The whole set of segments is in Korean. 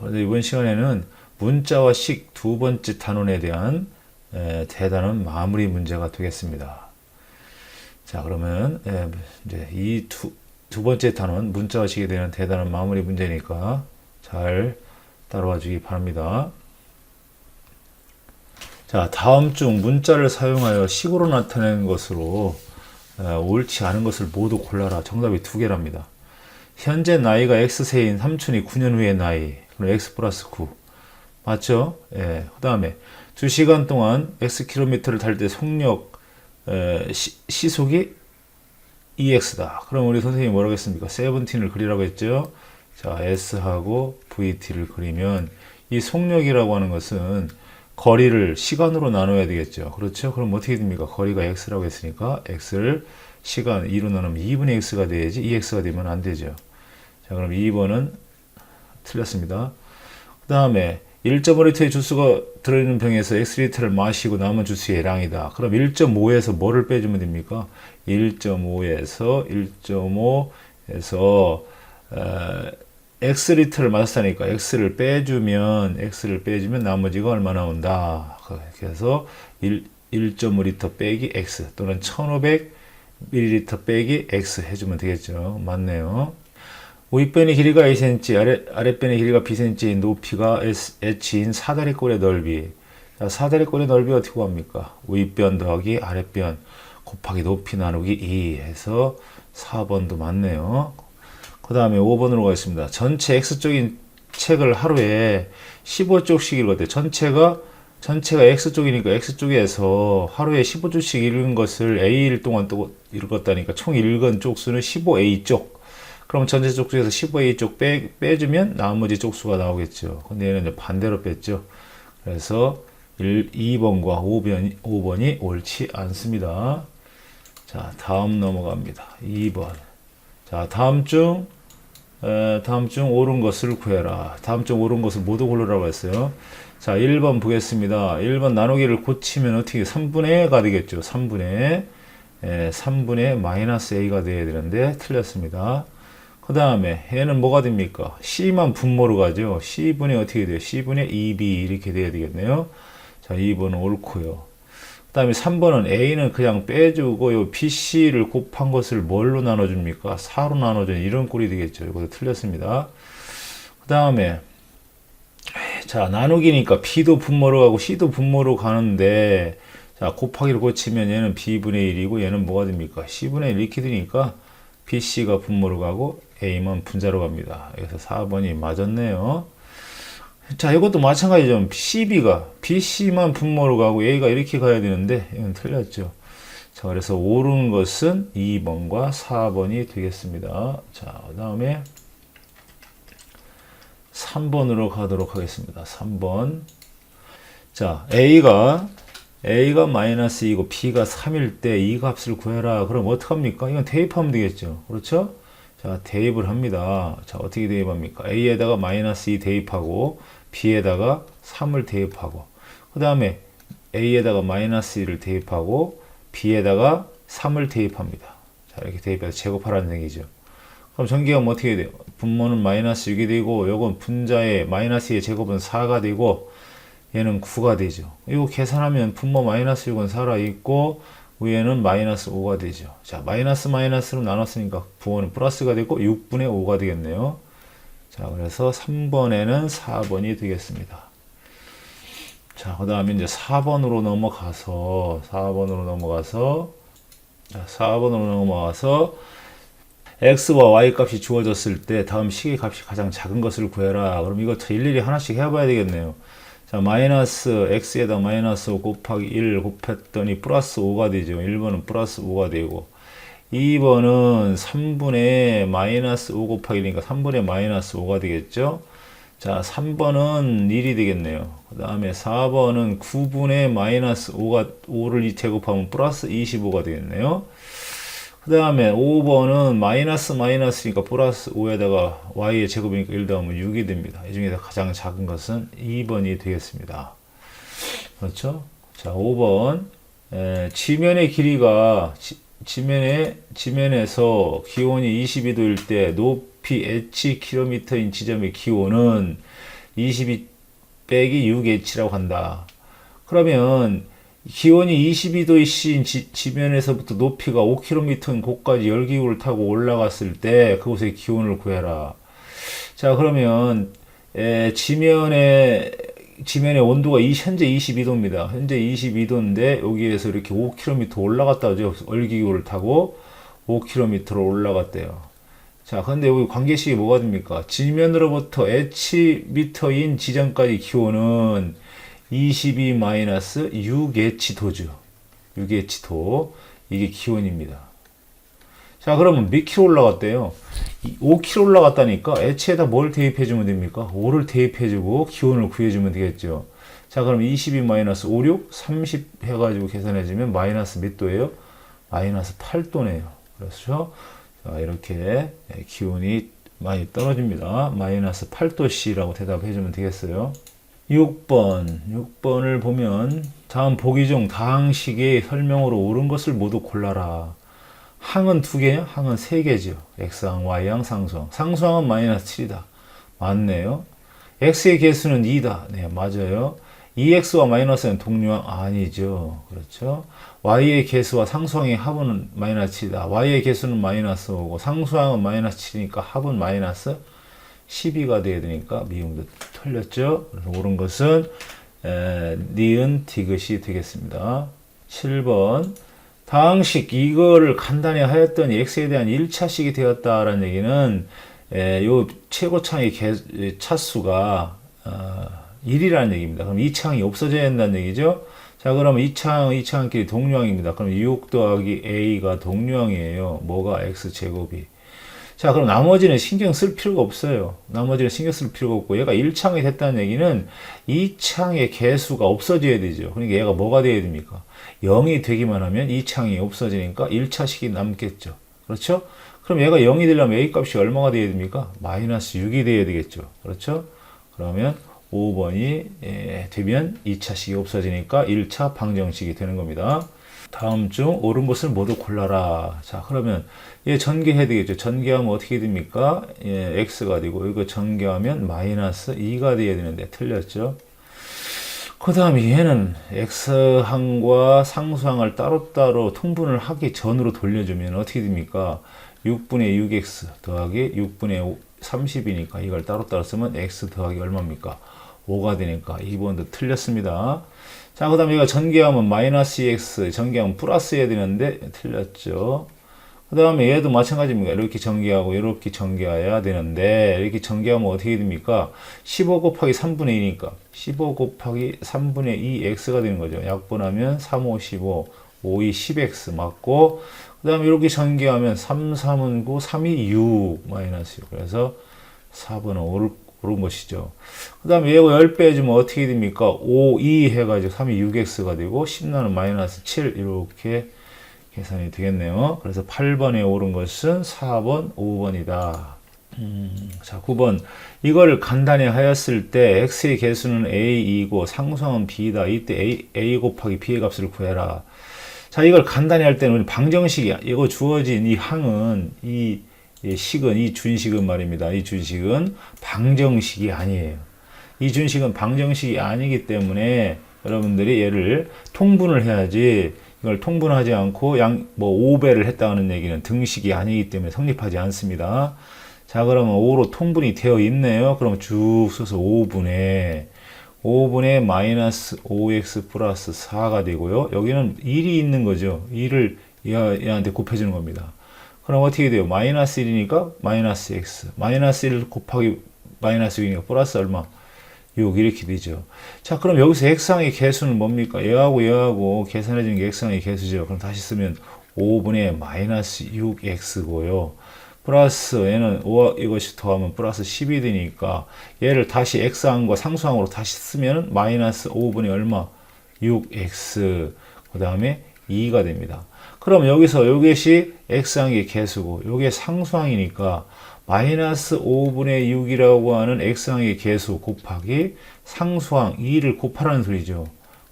그런데 이번 시간에는 문자와 식 두 번째 단원에 대한 에, 대단한 마무리 문제가 되겠습니다. 자, 그러면 에, 이제 이두 두 번째 단원 문자와 식에 대한 대단한 마무리 문제니까 잘 따라와 주기 바랍니다. 자, 다음 중 문자를 사용하여 식으로 나타내는 것으로 에, 옳지 않은 것을 모두 골라라. 정답이 두 개랍니다. 현재 나이가 X세인 삼촌이 9년 후의 나이. 그럼 X 플러스 9. 맞죠? 예. 그 다음에 2시간 동안 X 킬로미터를 탈 때 속력, 에, 시, 시속이 EX다. 그럼 우리 선생님이 뭐라고 했습니까? 세븐틴을 그리라고 했죠? 자, S하고 VT를 그리면 이 속력이라고 하는 것은 거리를 시간으로 나눠야 되겠죠. 그렇죠? 그럼 어떻게 됩니까? 거리가 X라고 했으니까 X를 시간 2로 나누면 2분의 X가 돼야지 2X가 되면 안 되죠. 자, 그럼 2번은 틀렸습니다. 그 다음에 1.5리터의 주스가 들어있는 병에서 X리터를 마시고 남은 주스의 양이다. 그럼 1.5에서 뭐를 빼주면 됩니까? 1.5에서 1.5에서 어, X리터를 마셨다니까 X를 빼주면 X를 빼주면 나머지가 얼마 나온다. 그래서 1, 1.5리터 빼기 X 또는 1500ml 빼기 X 해주면 되겠죠. 맞네요. 윗변의 길이가 Acm, 아래, 아랫변의 길이가 Bcm인 높이가 S, H인 사다리꼴의 넓이. 자, 사다리꼴의 넓이 어떻게 구합니까? 윗변 더하기 아랫변 곱하기 높이 나누기 2 해서 4번도 맞네요. 그 다음에 5번으로 가겠습니다. 전체 X쪽인 책을 하루에 15쪽씩 읽었대. 전체가 전체가 X쪽이니까 X쪽에서 하루에 15쪽씩 읽은 것을 A일 동안 또 읽었다니까 총 읽은 쪽수는 15A쪽. 그럼 전체 쪽수에서 15A 쪽 빼, 빼주면 나머지 쪽수가 나오겠죠. 근데 얘는 이제 반대로 뺐죠. 그래서 1, 2번과 5번, 5번이 옳지 않습니다. 자, 다음 넘어갑니다. 2번. 자, 다음 중, 에, 다음 중 옳은 것을 구해라. 다음 중 옳은 것을 모두 고르라고 했어요. 자, 1번 보겠습니다. 1번 나누기를 고치면 어떻게 3분의 가 되겠죠. 3분의, 에, 3분의 마이너스 a가 돼야 되는데 틀렸습니다. 그 다음에 얘는 뭐가 됩니까? C만 분모로 가죠. C분의 어떻게 돼요? C분의 2B 이렇게 돼야 되겠네요. 자, 2번은 옳고요. 그 다음에 3번은 A는 그냥 빼주고 요 BC를 곱한 것을 뭘로 나눠줍니까? 4로 나눠주는 이런 꼴이 되겠죠. 이것도 틀렸습니다. 그 다음에 자 나누기니까 B도 분모로 가고 C도 분모로 가는데 자 곱하기를 고치면 얘는 B분의 1이고 얘는 뭐가 됩니까? C분의 1 이렇게 되니까 BC가 분모로 가고 A만 분자로 갑니다. 그래서 4번이 맞았네요. 자, 이것도 마찬가지죠. CB가 BC만 분모로 가고 A가 이렇게 가야 되는데 이건 틀렸죠. 자, 그래서 옳은 것은 2번과 4번이 되겠습니다. 자, 그 다음에 3번으로 가도록 하겠습니다. 3번. 자, A가 A가 마이너스 2고 B가 3일 때 이 값을 구해라. 그럼 어떡합니까? 이건 대입하면 되겠죠. 그렇죠? 자, 대입을 합니다. 자, 어떻게 대입합니까? A에다가 마이너스 2 대입하고 B에다가 3을 대입하고 그 다음에 A에다가 마이너스 1을 대입하고 B에다가 3을 대입합니다. 자, 이렇게 대입해서 제곱하라는 얘기죠. 그럼 뭐 어떻게 돼요? 분모는 마이너스 6이 되고 요건 분자의 마이너스 2의 제곱은 4가 되고 얘는 9가 되죠. 이거 계산하면 분모 마이너스 6은 살아있고 위에는 마이너스 5가 되죠. 자, 마이너스 마이너스로 나눴으니까 부호는 플러스가 되고 6분의 5가 되겠네요. 자, 그래서 3번에는 4번이 되겠습니다. 자, 그 다음에 이제 4번으로 넘어가서, 4번으로 넘어가서, 자, 4번으로 넘어가서, x와 y 값이 주어졌을 때 다음 식의 값이 가장 작은 것을 구해라. 그럼 이거 일일이 하나씩 해봐야 되겠네요. 자, 마이너스 x에다 마이너스 5 곱하기 1 곱했더니 플러스 5가 되죠. 1번은 플러스 5가 되고 2번은 3분의 마이너스 5 곱하기니까 3분의 마이너스 5가 되겠죠. 자, 3번은 1이 되겠네요. 그 다음에 4번은 9분의 마이너스 5가, 5를 제곱하면 플러스 25가 되겠네요. 그 다음에 5번은 마이너스 마이너스니까 플러스 5에다가 y의 제곱이니까 1 더하면 6이 됩니다. 이 중에서 가장 작은 것은 2번이 되겠습니다. 그렇죠? 자, 5번. 에, 지면의 길이가 지, 지면에, 지면에서 기온이 22도일 때 높이 h 킬로미터인 지점의 기온은 22 빼기 6h라고 한다. 그러면 기온이 22도이신 지면에서부터 높이가 5km인 곳까지 열기구를 타고 올라갔을 때 그곳의 기온을 구해라. 자, 그러면 에, 지면의 지면의 온도가 이, 현재 22도입니다. 현재 22도인데 여기에서 이렇게 5km 올라갔다 오죠. 열기구를 타고 5km로 올라갔대요. 자, 근데 여기 관계식이 뭐가 됩니까? 지면으로부터 H미터인 지점까지 기온은 22-6H도죠. 6H도. 이게 기온입니다. 자, 그러면 몇 킬로 올라갔대요? 5 킬로 올라갔다니까 H에다 뭘 대입해주면 됩니까? 5를 대입해주고 기온을 구해주면 되겠죠. 자, 그럼 22-5, 6, 30 해가지고 계산해주면 마이너스 몇 도예요? 마이너스 8도네요. 그렇죠? 자, 이렇게 기온이 많이 떨어집니다. 마이너스 8도씨라고 대답해주면 되겠어요. 6번, 6번을 보면 다음 보기 중 다항식의 설명으로 옳은 것을 모두 골라라. 항은 두 개냐? 항은 세 개죠. x항, y항, 상수항. 상수항은 마이너스 7이다. 맞네요. x의 개수는 2다. 네, 맞아요. 2x와 마이너스는 동류항 아니죠. 그렇죠. y의 개수와 상수항의 합은 마이너스 7이다. y의 개수는 마이너스 5고 상수항은 마이너스 7이니까 합은 마이너스 12가 돼야 되니까 미음도 틀렸죠. 그래서 옳은 것은 에, 니은 디귿이 되겠습니다. 7번 다항식 이거를 간단히 하였더니 x에 대한 1차식이 되었다라는 얘기는 에, 요 최고차의 개, 차수가 어, 1이라는 얘기입니다. 그럼 이 창이 없어져야 된다는 얘기죠. 자, 그러면 이 창, 이 창끼리 동류항입니다. 그럼 6 더하기 a가 동류항이에요. 뭐가 x 제곱이. 자, 그럼 나머지는 신경 쓸 필요가 없어요. 나머지는 신경 쓸 필요가 없고, 얘가 1창이 됐다는 얘기는 이 창의 개수가 없어져야 되죠. 그러니까 얘가 뭐가 돼야 됩니까? 0이 되기만 하면 이 창이 없어지니까 1차식이 남겠죠. 그렇죠? 그럼 얘가 0이 되려면 a 값이 얼마가 돼야 됩니까? 마이너스 6이 돼야 되겠죠. 그렇죠? 그러면 5번이 예, 되면 2차식이 없어지니까 1차 방정식이 되는 겁니다. 다음 중 옳은 것을 모두 골라라. 자, 그러면 얘 전개해야 되겠죠. 전개하면 어떻게 됩니까? 예, x가 되고 이거 전개하면 마이너스 2가 돼야 되는데 틀렸죠. 그 다음에 얘는 x항과 상수항을 따로따로 통분을 하기 전으로 돌려주면 어떻게 됩니까? 6분의 6x 더하기 6분의 5, 30이니까 이걸 따로따로 쓰면 x 더하기 얼마입니까? 5가 되니까 2번도 틀렸습니다. 자, 그 다음에 이거 전개하면 마이너스 x, 전개하면 플러스 해야 되는데 틀렸죠. 그 다음에 얘도 마찬가지입니다. 이렇게 전개하고 이렇게 전개해야 되는데 이렇게 전개하면 어떻게 됩니까? 15 곱하기 3분의 2니까 15 곱하기 3분의 2x가 되는 거죠. 약분하면 3, 5, 15, 5, 2, 10x 맞고 그 다음에 이렇게 전개하면 3, 3은 9, 3이 6 마이너스 6. 그래서 4번은 옳, 옳은 것이죠. 그 다음에 얘가 10배 해주면 어떻게 됩니까? 5, 2 해가지고 3이 6x가 되고 10나는 마이너스 7 이렇게 계산이 되겠네요. 그래서 8번에 옳은 것은 4번, 5번이다. 음, 자, 9번. 이거를 간단히 하였을 때 x의 개수는 a이고 상수항은 b다. 이때 a, a 곱하기 b의 값을 구해라. 자, 이걸 간단히 할 때는 우리 방정식이 이거 주어진 이 항은 이, 이 식은 이 준식은 말입니다. 이 준식은 방정식이 아니에요. 이 준식은 방정식이 아니기 때문에 여러분들이 얘를 통분을 해야지 이걸 통분하지 않고 양, 뭐 5배를 했다는 얘기는 등식이 아니기 때문에 성립하지 않습니다. 자, 그러면 5로 통분이 되어 있네요. 그럼 쭉 써서 5분의 5분의 마이너스 5x 플러스 4가 되고요. 여기는 1이 있는 거죠. 1을 얘한테 곱해주는 겁니다. 그럼 어떻게 돼요? 마이너스 1이니까 마이너스 x. 마이너스 1 곱하기 마이너스 6이니까 플러스 얼마? 6 이렇게 되죠. 자, 그럼 여기서 x항의 개수는 뭡니까? 얘하고 얘하고 계산해 주는 게 x항의 개수죠. 그럼 다시 쓰면 5분의 마이너스 6x고요. 플러스 얘는 5 이것이 더하면 플러스 10이 되니까 얘를 다시 x항과 상수항으로 다시 쓰면 마이너스 5분의 얼마? 6x 그 다음에 2가 됩니다. 그럼 여기서 이것이 x항의 개수고 이게 상수항이니까 마이너스 5분의 6이라고 하는 x항의 개수 곱하기 상수항 2를 곱하라는 소리죠.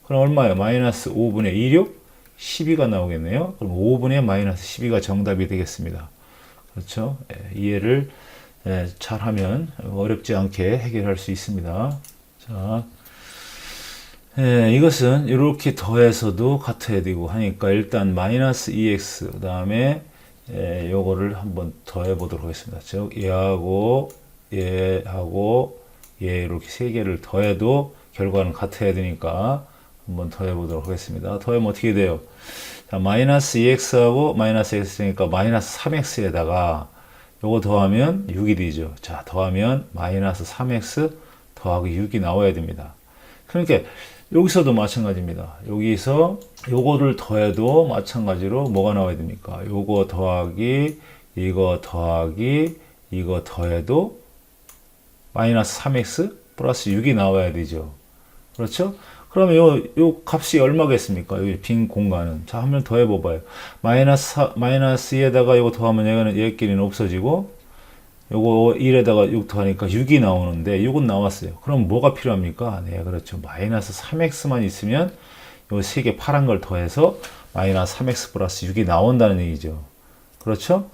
그럼 얼마예요? 마이너스 5분의 2, 6? 12가 나오겠네요. 그럼 5분의 마이너스 12가 정답이 되겠습니다. 그렇죠? 예, 이해를 예, 잘하면 어렵지 않게 해결할 수 있습니다. 자, 예, 이것은 이렇게 더해서도 같아야 되고 하니까 일단 마이너스 2x 그 다음에 예, 요거를 한번 더해 보도록 하겠습니다. 즉 얘하고 얘하고 얘 이렇게 세 개를 더해도 결과는 같아야 되니까 한번 더해 보도록 하겠습니다. 더하면 어떻게 돼요? 자, 마이너스 2x하고 마이너스 x니까 마이너스 3x에다가 요거 더하면 6이 되죠. 자, 더하면 마이너스 3x 더하고 6이 나와야 됩니다. 그러니까 여기서도 마찬가지입니다. 여기서 요거를 더해도 마찬가지로 뭐가 나와야 됩니까? 요거 더하기 이거 더하기 이거 더해도 마이너스 3x 플러스 6이 나와야 되죠. 그렇죠? 그러면 요, 요 값이 얼마겠습니까? 여기 빈 공간은. 자, 한 번 더 해봐봐요. 마이너스, 사- 마이너스 2에다가 요거 더하면 얘는 얘끼리는 없어지고, 요거 1에다가 6 더하니까 6이 나오는데, 6은 나왔어요. 그럼 뭐가 필요합니까? 네, 그렇죠. 마이너스 3x만 있으면, 요 세 개 파란 걸 더해서, 마이너스 3x 플러스 6이 나온다는 얘기죠. 그렇죠?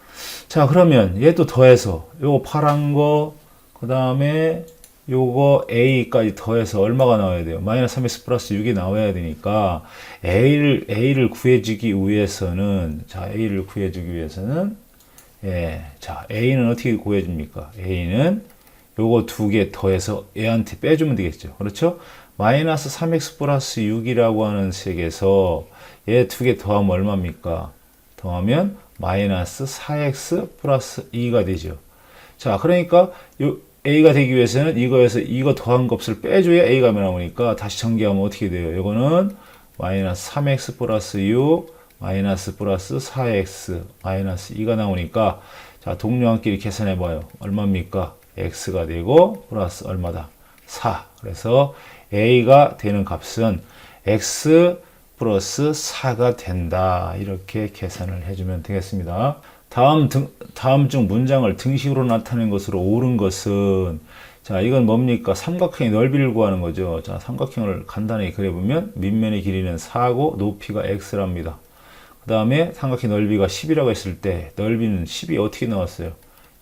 자, 그러면 얘도 더해서, 요거 파란 거, 그 다음에 요거 a까지 더해서 얼마가 나와야 돼요? 마이너스 3x 플러스 6이 나와야 되니까 a를 a를 구해주기 위해서는 자 a를 구해주기 위해서는 예, 자 a는 어떻게 구해줍니까? a는 요거 두 개 더해서 얘한테 빼주면 되겠죠. 그렇죠? 마이너스 3x 플러스 6이라고 하는 색에서 얘 두 개 더하면 얼마입니까? 더하면 마이너스 4x 플러스 2가 되죠. 자, 그러니까 요 a가 되기 위해서는 이거에서 이거 더한 값을 빼줘야 a가 나오니까 다시 전개하면 어떻게 돼요? 이거는 마이너스 3x 플러스 6 마이너스 플러스 4x 마이너스 2가 나오니까 자 동료한끼리 계산해 봐요. 얼마입니까? x가 되고 플러스 얼마다? 4. 그래서 a가 되는 값은 x 플러스 4가 된다. 이렇게 계산을 해주면 되겠습니다. 다음 등, 다음 중 문장을 등식으로 나타낸 것으로 옳은 것은 자 이건 뭡니까 삼각형의 넓이를 구하는 거죠 자 삼각형을 간단히 그려보면 밑면의 길이는 4고 높이가 x랍니다 그 다음에 삼각형 넓이가 10이라고 했을 때 넓이는 10이 어떻게 나왔어요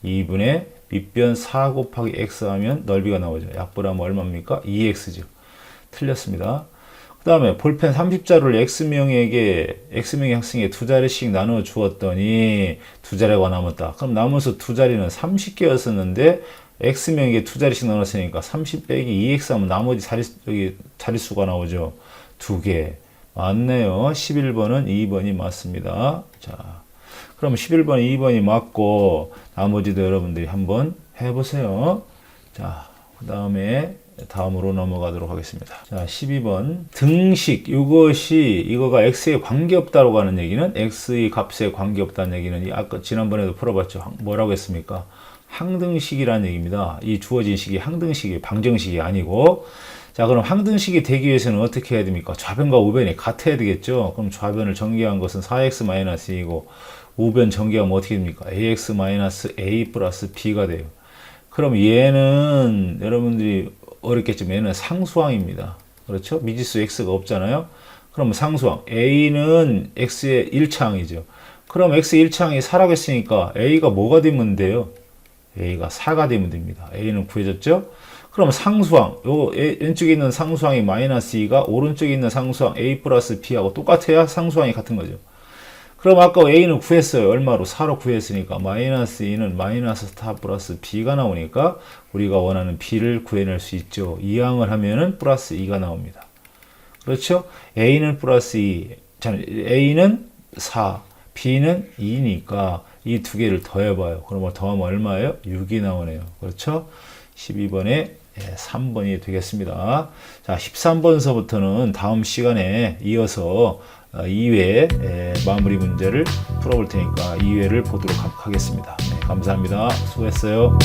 2분의 밑변 4 곱하기 x 하면 넓이가 나오죠 약분하면 얼마입니까 2x죠 틀렸습니다 그 다음에 볼펜 30자루를 X명에게, X명의 학생에게 두 자리씩 나누어 주었더니 두 자리가 남았다. 그럼 남은 수두 자리는 30개였었는데 X명에게 두 자리씩 나눴으니까 30 빼기 2X 하면 나머지 자리, 여기 자릿수가 나오죠. 두 개. 맞네요. 11번은 2번이 맞습니다. 자. 그럼 11번, 2번이 맞고 나머지도 여러분들이 한번 해보세요. 자, 그 다음에 다음으로 넘어가도록 하겠습니다. 자, 12번. 등식. 이것이, 이거가 x에 관계없다고 하는 얘기는 x의 값에 관계없다는 얘기는 이 아까 지난번에도 풀어봤죠. 항- 뭐라고 했습니까? 항등식이라는 얘기입니다. 이 주어진 식이 항등식이 방정식이 아니고 자, 그럼 항등식이 되기 위해서는 어떻게 해야 됩니까? 좌변과 우변이 같아야 되겠죠? 그럼 좌변을 전개한 것은 4x-2이고 우변 전개하면 어떻게 됩니까? ax-a 플러스 b가 돼요. 그럼 얘는 여러분들이 어렵겠지만 얘는 상수항입니다. 그렇죠? 미지수 x가 없잖아요. 그럼 상수항 a는 x의 1차항이죠. 그럼 x의 1차항이 4라고 했으니까 a가 뭐가 되면 돼요? a가 4가 되면 됩니다. a는 구해졌죠? 그럼 상수항, 요 A- 왼쪽에 있는 상수항이 마이너스 2가 오른쪽에 있는 상수항 a 플러스 b하고 똑같아야 상수항이 같은 거죠. 그럼 아까 a는 구했어요. 얼마로? 4로 구했으니까 마이너스 2는 마이너스 4 플러스 b가 나오니까 우리가 원하는 b를 구해낼 수 있죠. 이항을 하면은 플러스 2가 나옵니다. 그렇죠? a는 플러스 2, 자, a는 4, b는 2니까 이 두 개를 더해봐요. 그러면 더하면 얼마예요? 6이 나오네요. 그렇죠? 12번에 3번이 되겠습니다. 자, 13번서부터는 다음 시간에 이어서 2회 마무리 문제를 풀어볼 테니까 2회를 보도록 하- 하겠습니다. 네, 감사합니다. 수고했어요.